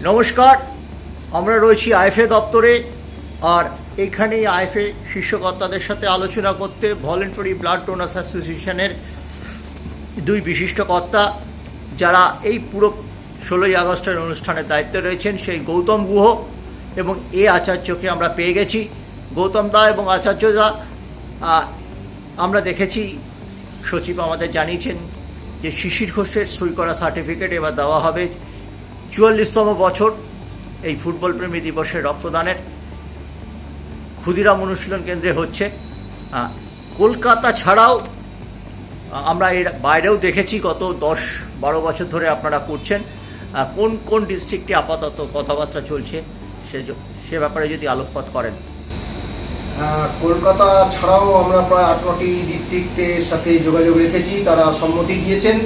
নমস্কার, আমরা রয়েছি আইএফএ দপ্তরে, আর এখানে আইএফএ শীর্ষকর্তাদের সাথে আলোচনা করতে ভলেন্টারি ব্লাড ডোনার্স অ্যাসোসিয়েশনের দুই বিশিষ্ট কর্তা, যারা এই পুরো ষোলোই আগস্টের অনুষ্ঠানের দায়িত্বে রয়েছেন, সেই গৌতম গুহ এবং এ আচার্যকে আমরা পেয়ে গেছি। গৌতম দা এবং আচার্য দা আমরা দেখেছি, সচিব আমাদের জানিয়েছেন যে শিশির ঘোষের সই করা সার্টিফিকেট এবার দেওয়া হবে। চুয়াল্লিশতম বছর এই ফুটবল প্রেমী দিবসের রক্তদানের ক্ষুদিরাম অনুশীলন কেন্দ্রে হচ্ছে। কলকাতা ছাড়াও আমরা এর বাইরেও দেখেছি গত দশ বারো বছর ধরে আপনারা করছেন। কোন কোন ডিস্ট্রিক্টে আপাতত কথাবার্তা চলছে সে সে ব্যাপারে যদি আলোকপাত করেন। কলকাতা ছাড়াও আমরা প্রায় আঠারোটি ডিস্ট্রিক্টের সাথে যোগাযোগ রেখেছি, তারা সম্মতি দিয়েছেন।